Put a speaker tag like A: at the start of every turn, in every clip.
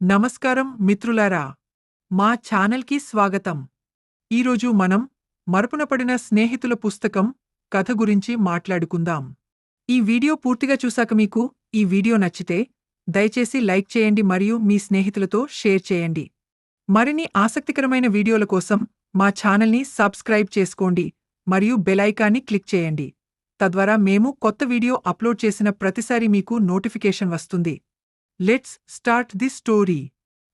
A: నమస్కారం మిత్రులారా మా ఛానల్కి స్వాగతం. ఈరోజు మనం మరపునపడిన స్నేహితుల పుస్తకం కథ గురించి మాట్లాడుకుందాం. ఈ వీడియో పూర్తిగా చూశాక మీకు ఈ వీడియో నచ్చితే దయచేసి లైక్ చేయండి మరియు మీ స్నేహితులతో షేర్ చేయండి. మరిన్ని ఆసక్తికరమైన వీడియోల కోసం మా ఛానల్ని సబ్స్క్రైబ్ చేసుకోండి మరియు బెలైకాన్ని క్లిక్ చేయండి. తద్వారా మేము కొత్త వీడియో అప్లోడ్ చేసిన ప్రతిసారి మీకు నోటిఫికేషన్ వస్తుంది. Let's start the story.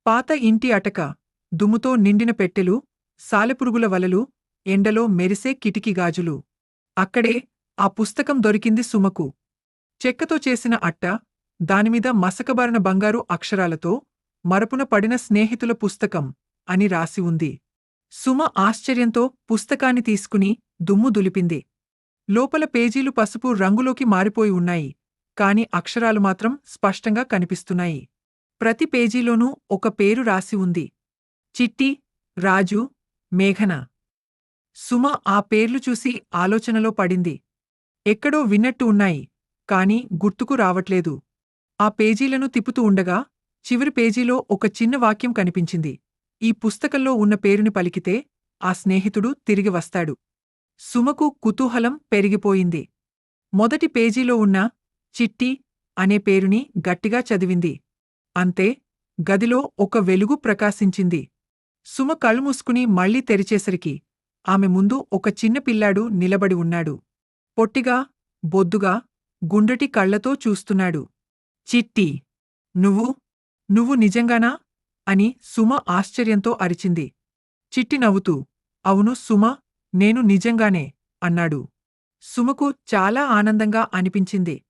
A: పాత ఇంటి అటక దుమ్ముతో నిండిన పెట్టెలు సాలెపురుగుల వలలు ఎండలో మెరిసే కిటికీ గాజులు. అక్కడే ఆ పుస్తకం దొరికింది సుమకు. చెక్కతో చేసిన అట్ట దానిమీద మసకబారిన బంగారు అక్షరాలతో మరపున పడిన స్నేహితుల పుస్తకం అని రాసి ఉంది. సుమ ఆశ్చర్యంతో పుస్తకాన్ని తీసుకుని దుమ్ము దులిపింది. లోపల పేజీలు పసుపు రంగులోకి మారిపోయి ఉన్నాయి. కాని అక్షరాలు మాత్రం స్పష్టంగా కనిపిస్తున్నాయి. ప్రతి పేజీలోనూ ఒక పేరు రాసి ఉంది. చిట్టి రాజు మేఘన. సుమ ఆ పేర్లు చూసి ఆలోచనలో పడింది. ఎక్కడో విన్నట్టు ఉన్నాయి కాని గుర్తుకు రావట్లేదు. ఆ పేజీలను తిప్పుతూ ఉండగా చివరి పేజీలో ఒక చిన్న వాక్యం కనిపించింది. ఈ పుస్తకంలో ఉన్న పేరుని పలికితే ఆ స్నేహితుడు తిరిగి వస్తాడు. సుమకు కుతూహలం పెరిగిపోయింది. మొదటి పేజీలో ఉన్న చిట్టి అనే పేరుని గట్టిగా చదివింది. అంతే గదిలో ఒక వెలుగు ప్రకాశించింది. సుమ కళ్ళు మూసుకుని మళ్ళీ తెరిచేసరికి ఆమె ముందు ఒక చిన్న పిల్లాడు నిలబడి ఉన్నాడు. పొట్టిగా బొద్దుగా గుండ్రటి కళ్ళతో చూస్తున్నాడు. చిట్టి నువ్వు నువ్వు నిజంగానా? అని సుమ ఆశ్చర్యంతో అరిచింది. చిట్టి నవ్వుతూ అవును సుమ నేను నిజంగానే అన్నాడు. సుమకు చాలా ఆనందంగా అనిపించింది.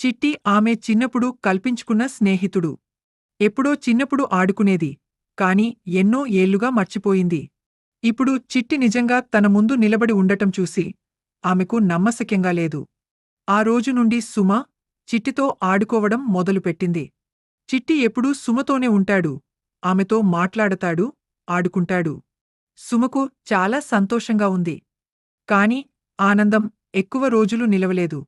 A: చిట్టి ఆమె చిన్నప్పుడు కల్పించుకున్న స్నేహితుడు. ఎప్పుడో చిన్నప్పుడు ఆడుకునేది కాని ఎన్నో ఏళ్ళుగా మర్చిపోయింది. ఇప్పుడు చిట్టి నిజంగా తన ముందు నిలబడి ఉండటం చూసి ఆమెకు నమ్మశక్యంగా లేదు. ఆ రోజు నుండి సుమ చిట్టితో ఆడుకోవడం మొదలుపెట్టింది. చిట్టి ఎప్పుడూ సుమతోనే ఉంటాడు ఆమెతో మాట్లాడతాడు ఆడుకుంటాడు. సుమకు చాలా సంతోషంగా ఉంది. కాని ఆనందం ఎక్కువ రోజులు నిలవలేదు.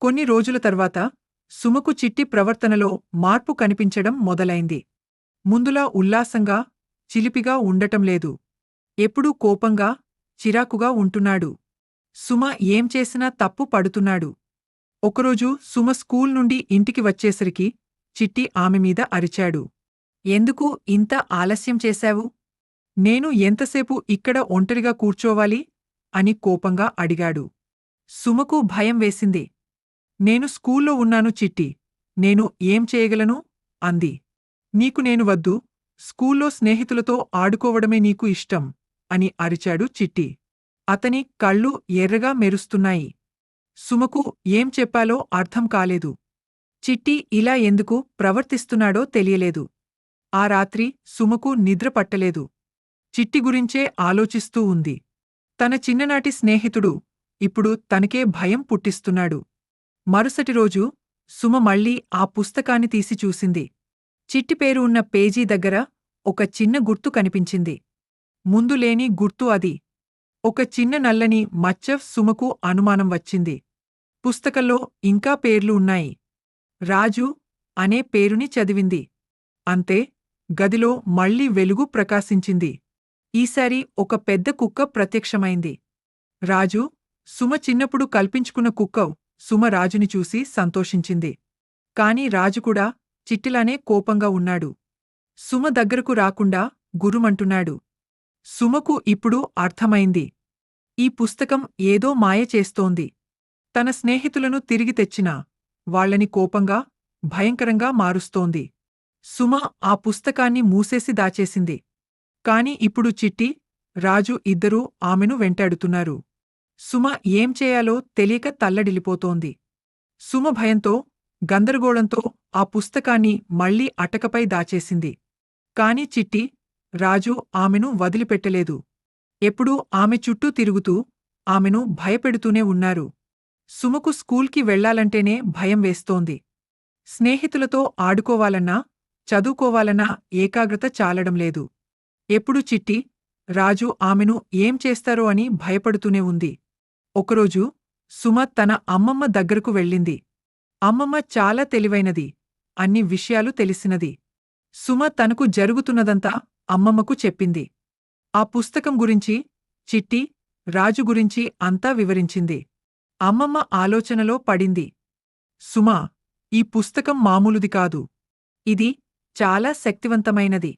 A: కొన్ని రోజుల తర్వాత సుమకు చిట్టి ప్రవర్తనలో మార్పు కనిపించడం మొదలైంది. ముందులా ఉల్లాసంగా చిలిపిగా ఉండటం లేదు. ఎప్పుడూ కోపంగా చిరాకుగా ఉంటున్నాడు. సుమ ఏం చేసినా తప్పు పడుతున్నాడు. ఒకరోజు సుమ స్కూల్ నుండి ఇంటికి వచ్చేసరికి చిట్టి ఆమె మీద అరిచాడు. ఎందుకు ఇంత ఆలస్యం చేశావు? నేను ఎంతసేపు ఇక్కడ ఒంటరిగా కూర్చోవాలి? అని కోపంగా అడిగాడు. సుమకు భయం వేసింది. నేను స్కూల్లో ఉన్నాను చిట్టి. నేను ఏం చేయగలను? అంది. నీకు నేను వద్దు. స్కూల్లో స్నేహితులతో ఆడుకోవడమే నీకు ఇష్టం అని అరిచాడు చిట్టి. అతని కళ్ళు ఎర్రగా మెరుస్తున్నాయి. సుమకు ఏం చెప్పాలో అర్థం కాలేదు. చిట్టి ఇలా ఎందుకు ప్రవర్తిస్తున్నాడో తెలియలేదు. ఆ రాత్రి సుమకు నిద్ర పట్టలేదు. చిట్టి గురించే ఆలోచిస్తూ ఉంది. తన చిన్ననాటి స్నేహితుడు ఇప్పుడు తనకే భయం పుట్టిస్తున్నాడు. మరుసటి రోజు సుమ మళ్ళీ ఆ పుస్తకాన్ని తీసి చూసింది. చిట్టి పేరు ఉన్న పేజీ దగ్గర ఒక చిన్న గుర్తు కనిపించింది. ముందులేని గుర్తు అది. ఒక చిన్న నల్లని మచ్చ సుమకు అనుమానం వచ్చింది. పుస్తకంలో ఇంకా పేర్లు ఉన్నాయి. రాజు అనే పేరుని చదివింది. అంతే గదిలో మళ్ళీ వెలుగు ప్రకాశించింది. ఈసారి ఒక పెద్ద కుక్క ప్రత్యక్షమైంది. రాజు సుమ చిన్నప్పుడు కల్పించుకున్న కుక్కవ్. సుమ రాజుని చూసి సంతోషించింది. కాని రాజుకూడా చిట్టిలానే కోపంగా ఉన్నాడు. సుమ దగ్గరకు రాకుండా గురుమంటున్నాడు. సుమకు ఇప్పుడు అర్థమైంది. ఈ పుస్తకం ఏదో మాయ చేస్తోంది. తన స్నేహితులను తిరిగి తెచ్చినా వాళ్ళని కోపంగా భయంకరంగా మారుస్తోంది. సుమ ఆ పుస్తకాన్ని మూసేసి దాచేసింది. కాని ఇప్పుడు చిట్టి రాజు ఇద్దరూ ఆమెను వెంటాడుతున్నారు. సుమ ఏం చేయాలో తెలియక తల్లడిల్లిపోతోంది. సుమ భయంతో గందరగోళంతో ఆ పుస్తకాన్ని మళ్ళీ అటకపై దాచేసింది. కాని చిట్టి రాజు ఆమెను వదిలిపెట్టలేదు. ఎప్పుడూ ఆమె చుట్టూ తిరుగుతూ ఆమెను భయపెడుతూనే ఉన్నారు. సుమకు స్కూల్కి వెళ్ళాలంటేనే భయం వేస్తోంది. స్నేహితులతో ఆడుకోవాలన్నా చదువుకోవాలన్నా ఏకాగ్రత చాలడం లేదు. ఎప్పుడు చిట్టి రాజు ఆమెను ఏం చేస్తారో అని భయపడుతూనే ఉంది. ఒకరోజు సుమ తన అమ్మమ్మ దగ్గరకు వెళ్ళింది. అమ్మమ్మ చాలా తెలివైనది అన్ని విషయాలు తెలిసినది. సుమ తనకు జరుగుతున్నదంతా అమ్మమ్మకు చెప్పింది. ఆ పుస్తకం గురించి చిట్టి రాజు గురించి అంతా వివరించింది. అమ్మమ్మ ఆలోచనలో పడింది. సుమా ఈ పుస్తకం మామూలుది కాదు. ఇది చాలా శక్తివంతమైనది.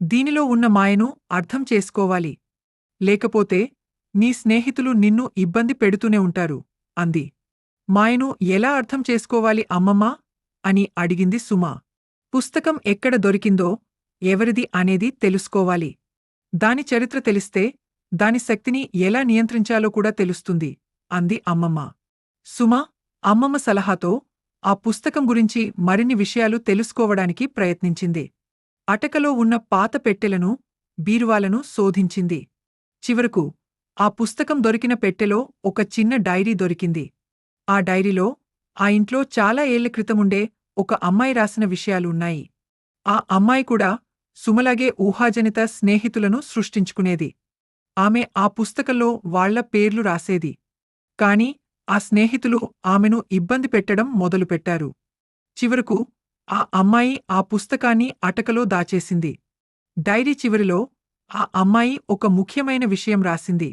A: దీనిలో ఉన్న మాయను అర్థం చేసుకోవాలి. లేకపోతే నీ స్నేహితులు నిన్ను ఇబ్బంది పెడుతూనే ఉంటారు అంది. మాయను ఎలా అర్థం చేసుకోవాలి అమ్మమ్మా? అని అడిగింది సుమా. పుస్తకం ఎక్కడ దొరికిందో ఎవరిది అనేది తెలుసుకోవాలి. దాని చరిత్ర తెలిస్తే దాని శక్తిని ఎలా నియంత్రించాలో కూడా తెలుస్తుంది అంది అమ్మమ్మ. సుమా అమ్మమ్మ సలహాతో ఆ పుస్తకం గురించి మరిన్ని విషయాలు తెలుసుకోవడానికి ప్రయత్నించింది. అటకలో ఉన్న పాత పెట్టెలను బీరువాలను శోధించింది. చివరకు ఆ పుస్తకం దొరికిన పెట్టెలో ఒక చిన్న డైరీ దొరికింది. ఆ డైరీలో ఆ ఇంట్లో చాలా ఏళ్ళ క్రితముండే ఒక అమ్మాయి రాసిన విషయాలు ఉన్నాయి ఆ అమ్మాయి కూడా సుమలాగే ఊహాజనిత స్నేహితులను సృష్టించుకునేది. ఆమె ఆ పుస్తకంలో వాళ్ళ పేర్లు రాసేది. కాని ఆ స్నేహితులు ఆమెను ఇబ్బంది పెట్టడం మొదలుపెట్టారు చివరకు ఆ అమ్మాయి ఆ పుస్తకాన్ని అటకలో దాచేసింది. డైరీ చివరిలో ఆ అమ్మాయి ఒక ముఖ్యమైన విషయం రాసింది.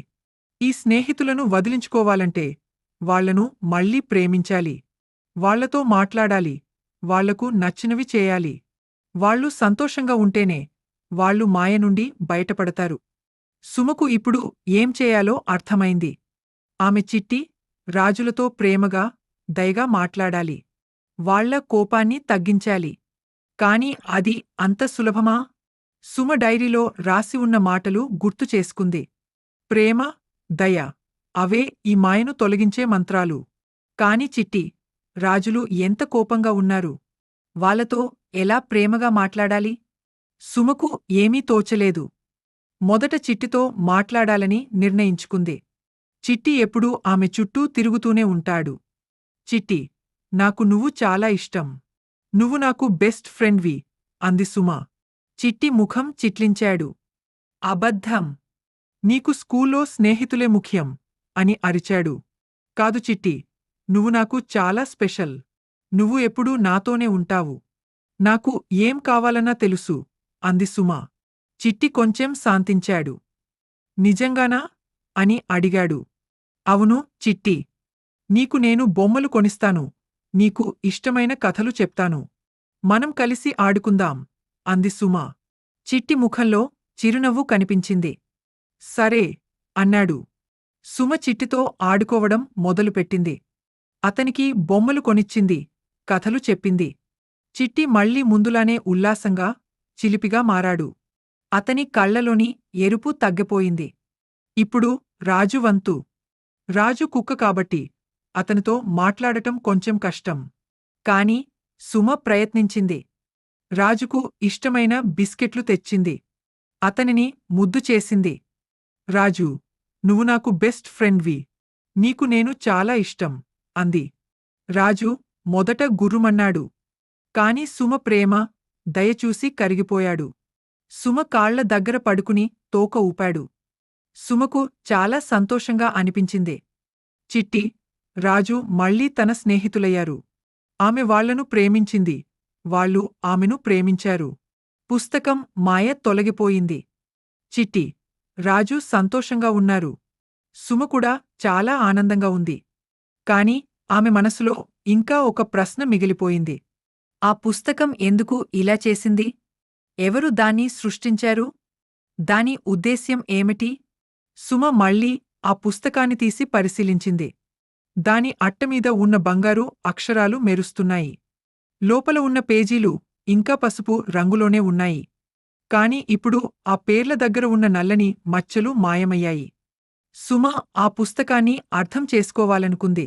A: ఈ స్నేహితులను వదిలించుకోవాలంటే వాళ్ళను మళ్ళీ ప్రేమించాలి. వాళ్ళతో మాట్లాడాలి. వాళ్ళకు నచ్చినవి చేయాలి. వాళ్ళు సంతోషంగా ఉంటేనే వాళ్ళు మాయ నుండి బయటపడతారు. సుమకు ఇప్పుడు ఏం చేయాలో అర్థమైంది. ఆమె చిట్టి రాజులతో ప్రేమగా దయగా మాట్లాడాలి. వాళ్ళ కోపాన్ని తగ్గించాలి. కాని అది అంత సులభమా? సుమ డైరీలో రాసి ఉన్న మాటలు గుర్తు చేసుకుంది. ప్రేమ దయ. అవే ఈ మాయను తొలగించే మంత్రాలు. కాని చిట్టి రాజులు ఎంత కోపంగా ఉన్నారు. వాళ్ళతో ఎలా ప్రేమగా మాట్లాడాలి? సుమకు ఏమీ తోచలేదు. మొదట చిట్టితో మాట్లాడాలని నిర్ణయించుకుంది. చిట్టి ఎప్పుడూ ఆమె చుట్టూ తిరుగుతూనే ఉంటాడు. చిట్టి నాకు నువ్వు చాలా ఇష్టం. నువ్వు నాకు బెస్ట్ ఫ్రెండ్వి అంది సుమ. చిట్టి ముఖం చిట్లించాడు. అబద్ధం. నీకు స్కూల్లో స్నేహితులే ముఖ్యం అని అరిచాడు. కాదు చిట్టి నువ్వు నాకు చాలా స్పెషల్. నువ్వు ఎప్పుడూ నాతోనే ఉంటావు. నాకు ఏం కావాలన్నా తెలుసు అంది సుమా. చిట్టి కొంచెం శాంతించాడు. నిజంగానా? అని అడిగాడు. అవును చిట్టి. నీకు నేను బొమ్మలు కొనిస్తాను. నీకు ఇష్టమైన కథలు చెప్తాను. మనం కలిసి ఆడుకుందాం అంది సుమా. చిట్టి ముఖంలో చిరునవ్వు కనిపించింది. సరే అన్నాడు. సుమ చిట్టితో ఆడుకోవడం మొదలుపెట్టింది. అతనికి బొమ్మలు కొనిచ్చింది కథలు చెప్పింది. చిట్టి మళ్ళీ ముందులానే ఉల్లాసంగా చిలిపిగా మారాడు. అతని కళ్ళలోని ఎరుపు తగ్గిపోయింది. ఇప్పుడు రాజు వంతు. రాజు కుక్క కాబట్టి అతనితో మాట్లాడటం కొంచెం కష్టం. కాని సుమ ప్రయత్నించింది. రాజుకు ఇష్టమైన బిస్కెట్లు తెచ్చింది. అతనిని ముద్దు చేసింది. రాజు నువ్వు నాకు బెస్ట్ ఫ్రెండ్వి నీకు నేను చాలా ఇష్టం అంది. రాజు మొదట గుర్రుమన్నాడు. కాని సుమ ప్రేమ దయచూసి కరిగిపోయాడు. సుమ కాళ్ళ దగ్గర పడుకుని తోక ఊపాడు. సుమకు చాలా సంతోషంగా అనిపించింది. చిట్టి రాజు మళ్ళీ తన స్నేహితులయ్యారు. ఆమె వాళ్ళను ప్రేమించింది. వాళ్ళు ఆమెను ప్రేమించారు. పుస్తకం మాయ తొలగిపోయింది. చిట్టి రాజు సంతోషంగా ఉన్నారు. సుమ కూడా చాలా ఆనందంగా ఉంది. కాని ఆమె మనసులో ఇంకా ఒక ప్రశ్న మిగిలిపోయింది. ఆ పుస్తకం ఎందుకు ఇలా చేసింది? ఎవరు దాన్ని సృష్టించారు? దాని ఉద్దేశ్యం ఏమిటి? సుమ మళ్ళీ ఆ పుస్తకాన్ని తీసి పరిశీలించింది. దాని అట్టమీద ఉన్న బంగారు అక్షరాలు మెరుస్తున్నాయి. లోపల ఉన్న పేజీలు ఇంకా పసుపు రంగులోనే ఉన్నాయి. కాని ఇప్పుడు ఆ పేర్ల దగ్గర ఉన్న నల్లని మచ్చలు మాయమయ్యాయి. సుమ ఆ పుస్తకాన్ని అర్థం చేసుకోవాలనుకుంది.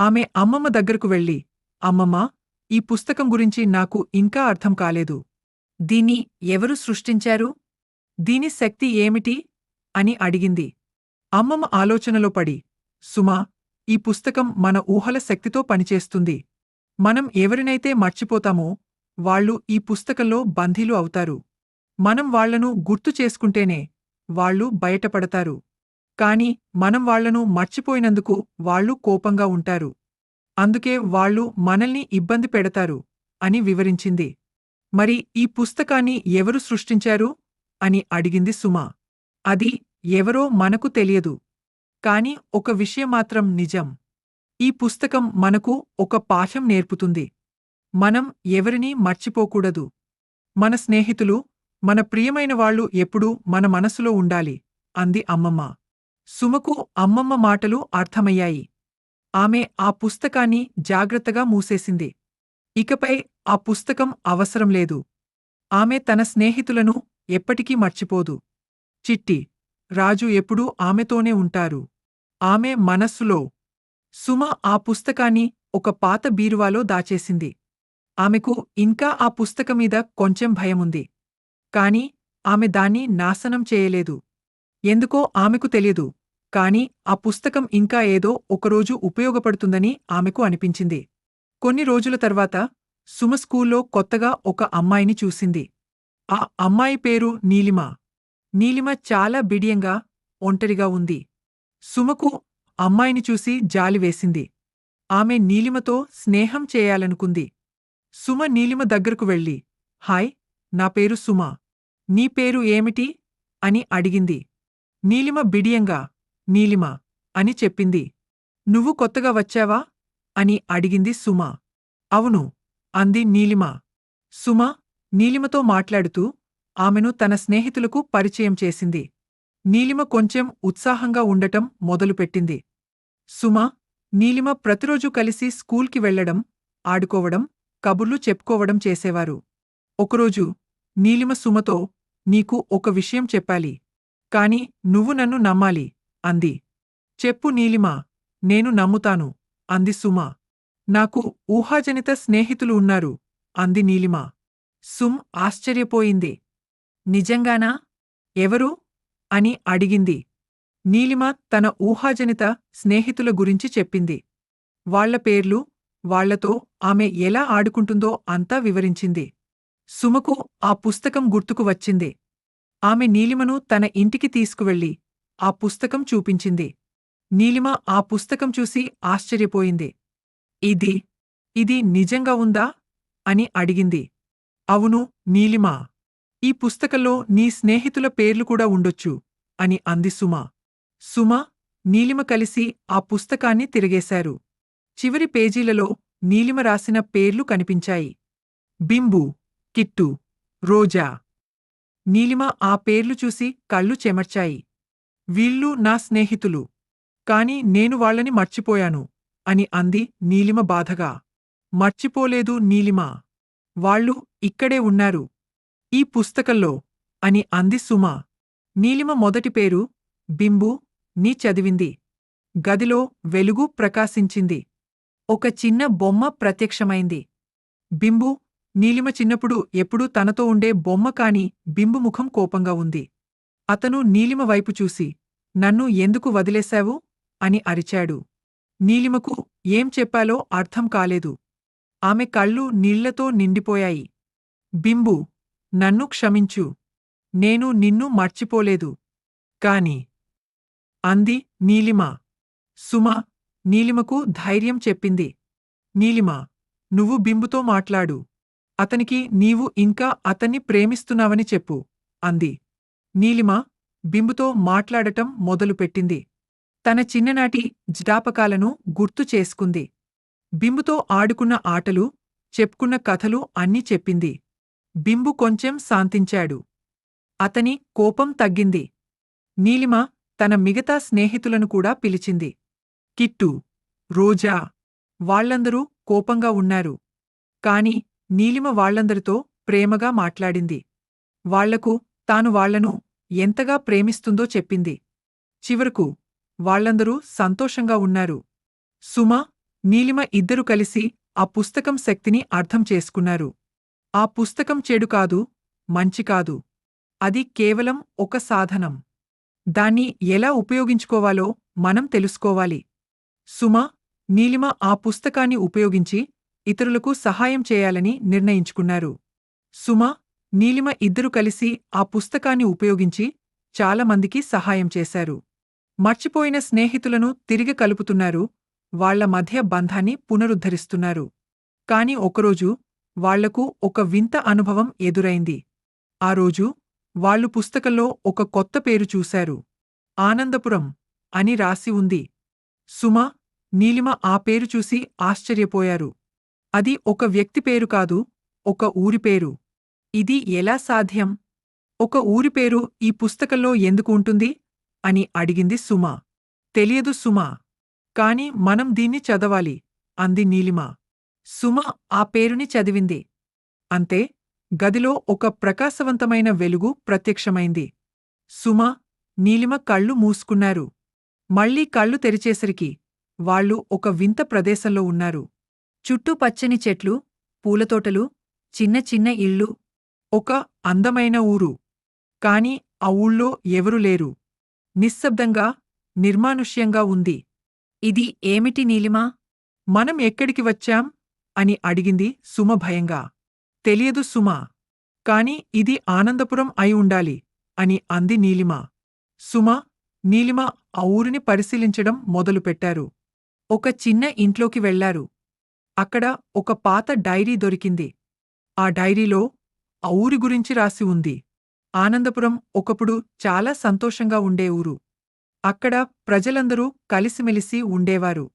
A: ఆమె అమ్మమ్మ దగ్గరకు వెళ్ళి అమ్మమ్మా ఈ పుస్తకం గురించి నాకు ఇంకా అర్థం కాలేదు. దీన్ని ఎవరు సృష్టించారు? దీని శక్తి ఏమిటి? అని అడిగింది. అమ్మమ్మ ఆలోచనలో పడి సుమా ఈ పుస్తకం మన ఊహల శక్తితో పనిచేస్తుంది. మనం ఎవరినైతే మర్చిపోతామో వాళ్ళు ఈ పుస్తకంలో బంధీలు అవుతారు. మనం వాళ్ళను గుర్తు చేసుకుంటేనే వాళ్ళు బయటపడతారు. కాని మనం వాళ్ళను మర్చిపోయినందుకు వాళ్ళు కోపంగా ఉంటారు. అందుకే వాళ్ళు మనల్ని ఇబ్బంది పెడతారు అని వివరించింది. మరి ఈ పుస్తకాన్ని ఎవరు సృష్టించారు? అని అడిగింది సుమ. అది ఎవరో మనకు తెలియదు. కాని ఒక విషయం మాత్రం నిజం. ఈ పుస్తకం మనకు ఒక పాఠం నేర్పుతుంది. మనం ఎవరినీ మర్చిపోకూడదు. మన స్నేహితులు మన ప్రియమైన వాళ్ళు ఎప్పుడూ మన మనసులో ఉండాలి అంది అమ్మమ్మ. సుమకు అమ్మమ్మ మాటలు అర్థమయ్యాయి. ఆమె ఆ పుస్తకాన్ని జాగ్రత్తగా మూసేసింది. ఇకపై ఆ పుస్తకం అవసరం లేదు. ఆమె తన స్నేహితులను ఎప్పటికీ మర్చిపోదు. చిట్టి రాజు ఎప్పుడూ ఆమెతోనే ఉంటారు. ఆమె మనస్సులో. సుమ ఆ పుస్తకాన్ని ఒక పాత బీరువాలో దాచేసింది. ఆమెకు ఇంకా ఆ పుస్తకమీద కొంచెం భయముంది. కాని ఆమె దాన్ని నాశనం చేయలేదు. ఎందుకో ఆమెకు తెలియదు కాని ఆ పుస్తకం ఇంకా ఏదో ఒకరోజు ఉపయోగపడుతుందని ఆమెకు అనిపించింది. కొన్ని రోజుల తర్వాత సుమ స్కూల్లో కొత్తగా ఒక అమ్మాయిని చూసింది. ఆ అమ్మాయి పేరు నీలిమ. నీలిమ చాలా బిడియంగా ఒంటరిగా ఉంది. సుమకు అమ్మాయిని చూసి జాలివేసింది ఆమె నీలిమతో స్నేహం చేయాలనుకుంది. సుమ నీలిమ దగ్గరకు వెళ్ళి హాయ్ నా పేరు సుమా. నీ పేరు ఏమిటి? అని అడిగింది. నీలిమ బిడియంగా నీలిమ అని చెప్పింది. నువ్వు కొత్తగా వచ్చావా? అని అడిగింది సుమ. అవును అంది నీలిమ. సుమ నీలిమతో మాట్లాడుతూ ఆమెను తన స్నేహితులకు పరిచయం చేసింది. నీలిమ కొంచెం ఉత్సాహంగా ఉండటం మొదలుపెట్టింది. సుమ నీలిమ ప్రతిరోజు కలిసి స్కూల్కి వెళ్ళడం ఆడుకోవడం కబుర్లు చెప్పుకోవడం చేసేవారు. ఒకరోజు నీలిమ సుమతో నీకు ఒక విషయం చెప్పాలి. కాని నువ్వు నన్ను నమ్మాలి అంది. చెప్పు నీలిమ నేను నమ్ముతాను అంది సుమ. నాకు ఊహాజనిత స్నేహితులు ఉన్నారు అంది నీలిమ. సుమ్ ఆశ్చర్యపోయింది. నిజంగానా? ఎవరు? అని అడిగింది. నీలిమ తన ఊహాజనిత స్నేహితుల గురించి చెప్పింది. వాళ్ళ పేర్లు వాళ్ళతో ఆమె ఎలా ఆడుకుంటుందో అంతా వివరించింది. సుమకు ఆ పుస్తకం గుర్తుకు వచ్చింది. ఆమె నీలిమను తన ఇంటికి తీసుకువెళ్ళి ఆ పుస్తకం చూపించింది. నీలిమ ఆ పుస్తకం చూసి ఆశ్చర్యపోయింది. ఇది ఇది నిజంగా ఉందా? అని అడిగింది. అవును నీలిమా. ఈ పుస్తకంలో నీ స్నేహితుల పేర్లు కూడా ఉండొచ్చు అని అంది సుమ. సుమ నీలిమ కలిసి ఆ పుస్తకాన్ని తిరిగేశారు. చివరి పేజీలలో నీలిమ రాసిన పేర్లు కనిపించాయి. బింబు. కిట్టు రోజా. నీలిమ ఆ పేర్లు చూసి కళ్ళు చెమర్చాయి. వీళ్ళు నా స్నేహితులు. కాని నేను వాళ్ళని మర్చిపోయాను అని అంది నీలిమ బాధగా. మర్చిపోలేదు నీలిమ. వాళ్ళు ఇక్కడే ఉన్నారు. ఈ పుస్తకంలో అని అంది సుమ. నీలిమ మొదటి పేరు బింబు నీ చదివింది. గదిలో వెలుగు ప్రకాశించింది. ఒక చిన్న బొమ్మ ప్రత్యక్షమైంది. బింబు నీలిమ చిన్నప్పుడు ఎప్పుడూ తనతో ఉండే బొమ్మ కాని బింబు ముఖం కోపంగా ఉంది. అతను నీలిమ వైపు చూసి నన్ను ఎందుకు వదిలేశావు? అని అరిచాడు. నీలిమకు ఏం చెప్పాలో అర్థం కాలేదు. ఆమె కళ్ళు నీళ్ళతో నిండిపోయాయి. బింబు నన్ను క్షమించు. నేను నిన్ను మర్చిపోలేదు. కాని అంది నీలిమ. సుమ నీలిమకు ధైర్యం చెప్పింది. నీలిమ నువ్వు బింబుతో మాట్లాడు. అతనికి నీవు ఇంకా అతన్ని ప్రేమిస్తున్నావని చెప్పు అంది. నీలిమ బింబుతో మాట్లాడటం మొదలుపెట్టింది. తన చిన్ననాటి జ్ఞాపకాలను గుర్తు చేసుకుంది. బింబుతో ఆడుకున్న ఆటలు చెప్పుకున్న కథలు అన్నీ చెప్పింది. బింబు కొంచెం శాంతించాడు. అతని కోపం తగ్గింది. నీలిమ తన మిగతా స్నేహితులను కూడా పిలిచింది. కిట్టు రోజా వాళ్ళందరూ కోపంగా ఉన్నారు. కాని నీలిమ వాళ్ళందరితో ప్రేమగా మాట్లాడింది. వాళ్ళకు తాను వాళ్ళను ఎంతగా ప్రేమిస్తుందో చెప్పింది. చివరకు వాళ్ళందరూ సంతోషంగా ఉన్నారు. సుమ నీలిమ ఇద్దరు కలిసి ఆ పుస్తకం శక్తిని అర్థం చేసుకున్నారు. ఆ పుస్తకం చెడు కాదు మంచి కాదు. అది కేవలం ఒక సాధనం. దాన్ని ఎలా ఉపయోగించుకోవాలో మనం తెలుసుకోవాలి. సుమ నీలిమ ఆ పుస్తకాన్ని ఉపయోగించి ఇతరులకు సహాయం చేయాలని నిర్ణయించుకున్నారు. సుమ నీలిమ ఇద్దరు కలిసి ఆ పుస్తకాన్ని ఉపయోగించి చాలామందికి సహాయం చేశారు. మర్చిపోయిన స్నేహితులను తిరిగి కలుపుతున్నారు వాళ్ళ మధ్య బంధాన్ని పునరుద్ధరిస్తున్నారు. కాని ఒకరోజు వాళ్ళకు ఒక వింత అనుభవం ఎదురైంది. ఆ రోజు వాళ్ళు పుస్తకంలో ఒక కొత్త పేరు చూశారు. ఆనందపురం అని రాసి ఉంది. సుమ నీలిమ ఆ పేరు చూసి ఆశ్చర్యపోయారు. అది ఒక వ్యక్తి పేరు కాదు ఒక ఊరి పేరు. ఇది ఎలా సాధ్యం? ఒక ఊరి పేరు ఈ పుస్తకంలో ఎందుకు ఉంటుంది? అని అడిగింది సుమ. తెలియదు సుమ. కాని మనం దీన్ని చదవాలి అంది నీలిమ. సుమ ఆ పేరుని చదివింది. అంతే గదిలో ఒక ప్రకాశవంతమైన వెలుగు ప్రత్యక్షమైంది. సుమ నీలిమ కళ్ళు మూసుకున్నారు. మళ్ళీ కళ్ళు తెరిచేసరికి వాళ్ళు ఒక వింత ప్రదేశంలో ఉన్నారు. చుట్టూ పచ్చని చెట్లు పూలతోటలు చిన్న చిన్న ఇళ్ళు. ఒక అందమైన ఊరు. కాని ఆ ఊళ్ళో ఎవరూ లేరు. నిశ్శబ్దంగా నిర్మానుష్యంగా ఉంది. ఇది ఏమిటి నీలిమా? మనం ఎక్కడికి వచ్చాం? అని అడిగింది సుమ భయంగా. తెలియదు సుమ. కాని ఇది ఆనందపురం అయి ఉండాలి అని అంది నీలిమ. సుమ నీలిమ ఆ ఊరిని పరిశీలించడం మొదలుపెట్టారు. ఒక చిన్న ఇంట్లోకి వెళ్ళారు. అక్కడ ఒక పాత డైరీ దొరికింది. ఆ డైరీలో ఆ ఊరి గురించి రాసి ఉంది. ఆనందపురం ఒకప్పుడు చాలా సంతోషంగా ఉండే ఊరు. అక్కడ ప్రజలందరూ కలిసిమెలిసి ఉండేవారు.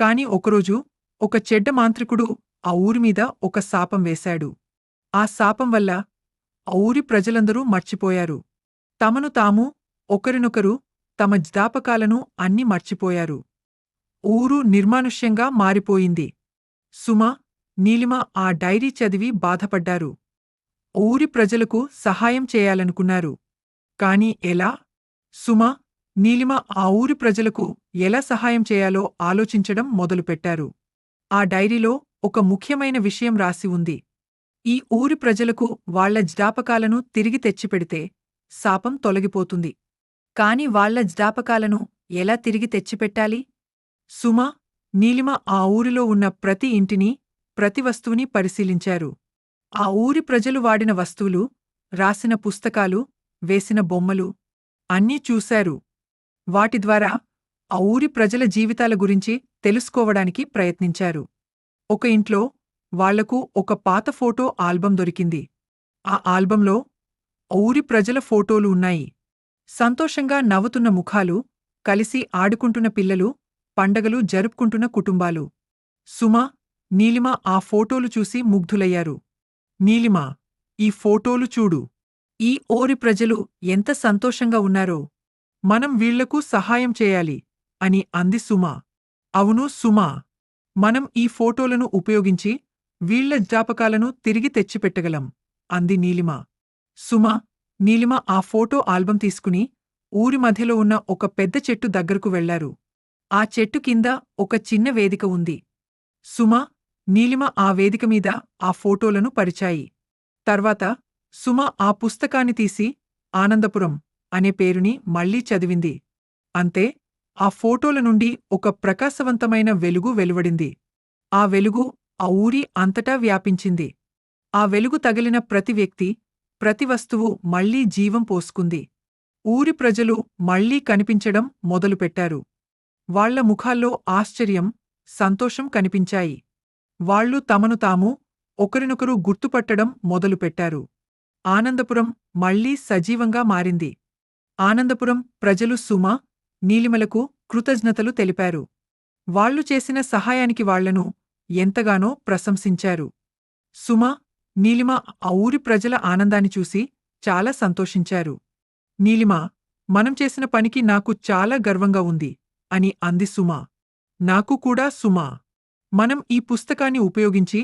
A: కాని ఒకరోజు ఒక చెడ్డ మాంత్రికుడు ఆ ఊరిమీద ఒక శాపం వేశాడు. ఆ శాపం వల్ల ఆ ఊరి ప్రజలందరూ మర్చిపోయారు. తమను తాము ఒకరినొకరు తమ జ్ఞాపకాలను అన్ని మర్చిపోయారు. ఊరు నిర్మానుష్యంగా మారిపోయింది. సుమ నీలిమ ఆ డైరీ చదివి బాధపడ్డారు. ఊరి ప్రజలకు సహాయం చేయాలనుకున్నారు. కాని ఎలా? సుమ నీలిమ ఆ ఊరి ప్రజలకు ఎలా సహాయం చేయాలో ఆలోచించడం మొదలుపెట్టారు. ఆ డైరీలో ఒక ముఖ్యమైన విషయం రాసి ఉంది. ఈ ఊరి ప్రజలకు వాళ్ళ జ్ఞాపకాలను తిరిగి తెచ్చిపెడితే శాపం తొలగిపోతుంది. కాని వాళ్ళ జ్ఞాపకాలను ఎలా తిరిగి తెచ్చిపెట్టాలి? సుమ నీలిమ ఆ ఊరిలో ఉన్న ప్రతి ఇంటిని ప్రతి వస్తువుని పరిశీలించారు. ఆ ఊరి ప్రజలు వాడిన వస్తువులు రాసిన పుస్తకాలు వేసిన బొమ్మలు అన్నీ చూశారు. వాటి ద్వారా ఆ ఊరి ప్రజల జీవితాల గురించి తెలుసుకోవడానికి ప్రయత్నించారు. ఒక ఇంట్లో వాళ్ళకు ఒక పాత ఫోటో ఆల్బం దొరికింది. ఆ ఆల్బంలో ఊరి ప్రజల ఫోటోలు ఉన్నాయి. సంతోషంగా నవ్వుతున్న ముఖాలు కలిసి ఆడుకుంటున్న పిల్లలు పండగలు జరుపుకుంటున్న కుటుంబాలు. సుమ నీలిమ ఆ ఫోటోలు చూసి ముగ్ధులయ్యారు. నీలిమ ఈ ఫోటోలు చూడు. ఈ ఓరి ప్రజలు ఎంత సంతోషంగా ఉన్నారో. మనం వీళ్ళకు సహాయం చేయాలి అని అంది సుమ. అవును సుమా. మనం ఈ ఫోటోలను ఉపయోగించి వీళ్ళ జ్ఞాపకాలను తిరిగి తెచ్చిపెట్టగలం అంది నీలిమ. సుమ నీలిమ ఆ ఫోటో ఆల్బం తీసుకుని ఊరి మధ్యలో ఉన్న ఒక పెద్ద చెట్టు దగ్గరకు వెళ్ళారు. ఆ చెట్టు కింద ఒక చిన్న వేదిక ఉంది. సుమ నీలిమ ఆ వేదిక మీద ఆ ఫోటోలను పరిచాయి. తర్వాత సుమ ఆ పుస్తకాన్ని తీసి ఆనందపురం అనే పేరుని మళ్ళీ చదివింది. అంతే ఆ ఫోటోల నుండి ఒక ప్రకాశవంతమైన వెలుగు వెలువడింది. ఆ వెలుగు ఆ ఊరి అంతటా వ్యాపించింది. ఆ వెలుగు తగిలిన ప్రతి వ్యక్తి ప్రతి వస్తువు మళ్ళీ జీవం పోసుకుంది. ఊరి ప్రజలు మళ్ళీ కనిపించడం మొదలుపెట్టారు. వాళ్ళ ముఖాల్లో ఆశ్చర్యం సంతోషం కనిపించాయి. వాళ్ళు తమను తాము ఒకరినొకరు గుర్తుపట్టడం మొదలుపెట్టారు. ఆనందపురం మళ్ళీ సజీవంగా మారింది. ఆనందపురం ప్రజలు సుమ నీలిమలకు కృతజ్ఞతలు తెలిపారు. వాళ్ళు చేసిన సహాయానికి వాళ్ళను ఎంతగానో ప్రశంసించారు. సుమ నీలిమ ఆ ఊరి ప్రజల ఆనందాన్ని చూసి చాలా సంతోషించారు. నీలిమ మనం చేసిన పనికి నాకు చాలా గర్వంగా ఉంది. అని అంది సుమా. నాకు కూడా సుమా. మనం ఈ పుస్తకాన్ని ఉపయోగించి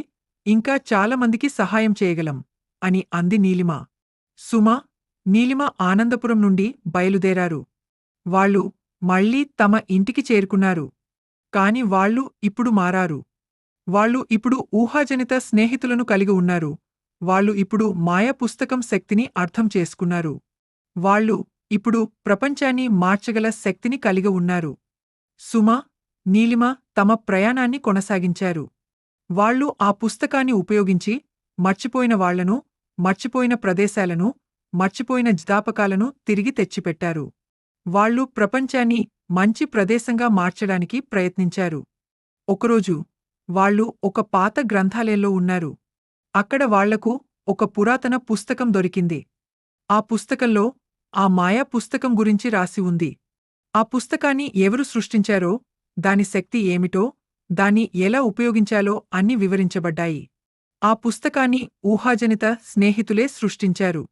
A: ఇంకా చాలామందికి సహాయం చేయగలం అని అంది నీలిమ. సుమా నీలిమ ఆనందపురం నుండి బయలుదేరారు. వాళ్ళు మళ్ళీ తమ ఇంటికి చేరుకున్నారు. కాని వాళ్ళు ఇప్పుడు మారారు. వాళ్ళు ఇప్పుడు ఊహాజనిత స్నేహితులను కలిగి ఉన్నారు. వాళ్ళు ఇప్పుడు మాయా పుస్తకం శక్తిని అర్థం చేసుకున్నారు. వాళ్ళు ఇప్పుడు ప్రపంచాన్ని మార్చగల శక్తిని కలిగి ఉన్నారు. సుమ నీలిమ తమ ప్రయాణాన్ని కొనసాగించారు. వాళ్ళు ఆ పుస్తకాన్ని ఉపయోగించి మర్చిపోయిన వాళ్ళను మర్చిపోయిన ప్రదేశాలను మర్చిపోయిన జ్ఞాపకాలను తిరిగి తెచ్చిపెట్టారు. వాళ్ళు ప్రపంచాన్ని మంచి ప్రదేశంగా మార్చడానికి ప్రయత్నించారు. ఒకరోజు వాళ్ళు ఒక పాత గ్రంథాలయంలో ఉన్నారు. అక్కడ వాళ్ళకు ఒక పురాతన పుస్తకం దొరికింది. ఆ పుస్తకంలో ఆ మాయా పుస్తకం గురించి రాసి ఉంది. ఆ పుస్తకాన్ని ఎవరు సృష్టించారో దాని శక్తి ఏమిటో దాన్ని ఎలా ఉపయోగించాలో అన్ని వివరించబడ్డాయి. ఆ పుస్తకాన్ని ఊహాజనిత స్నేహితులే సృష్టించారు.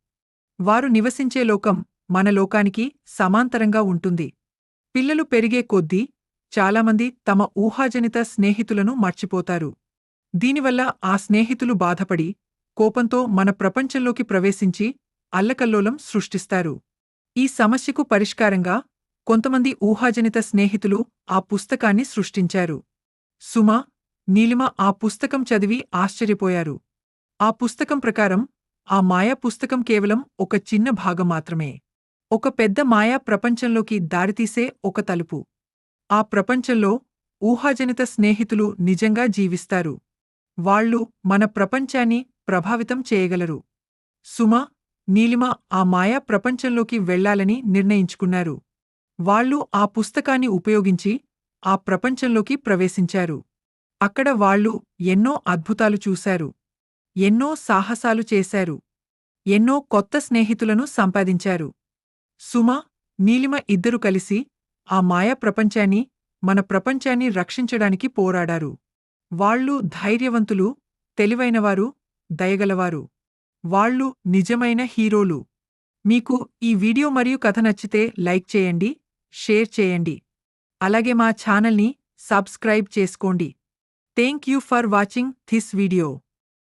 A: వారు నివసించే లోకం మన లోకానికి సమాంతరంగా ఉంటుంది. పిల్లలు పెరిగే కొద్దీ చాలామంది తమ ఊహాజనిత స్నేహితులను మర్చిపోతారు. దీనివల్ల ఆ స్నేహితులు బాధపడి కోపంతో మన ప్రపంచంలోకి ప్రవేశించి అల్లకల్లోలం సృష్టిస్తారు. ఈ సమస్యకు పరిష్కారంగా కొంతమంది ఊహాజనిత స్నేహితులు ఆ పుస్తకాన్ని సృష్టించారు. సుమ నీలిమ ఆ పుస్తకం చదివి ఆశ్చర్యపోయారు. ఆ పుస్తకం ప్రకారం ఆ మాయా పుస్తకం కేవలం ఒక చిన్న భాగం మాత్రమే. ఒక పెద్ద మాయా ప్రపంచంలోకి దారితీసే ఒక తలుపు. ఆ ప్రపంచంలో ఊహాజనిత స్నేహితులు నిజంగా జీవిస్తారు. వాళ్ళు మన ప్రపంచాన్ని ప్రభావితం చేయగలరు. సుమ నీలిమ ఆ మాయా ప్రపంచంలోకి వెళ్ళాలని నిర్ణయించుకున్నారు. వాళ్ళు ఆ పుస్తకాన్ని ఉపయోగించి ఆ ప్రపంచంలోకి ప్రవేశించారు. అక్కడ వాళ్ళు ఎన్నో అద్భుతాలు చూశారు. ఎన్నో సాహసాలు చేశారు. ఎన్నో కొత్త స్నేహితులను సంపాదించారు. సుమ నీలిమ ఇద్దరు కలిసి ఆ మాయా ప్రపంచాన్ని మన ప్రపంచాన్ని రక్షించడానికి పోరాడారు. వాళ్ళు ధైర్యవంతులు తెలివైనవారు దయగలవారు. వాళ్ళు నిజమైన హీరోలు. మీకు ఈ వీడియో మరియు కథ నచ్చితే లైక్ చేయండి. షేర్ చేయండి. అలాగే మా ఛానల్ని సబ్స్క్రైబ్ చేసుకోండి. Thank you for watching this video.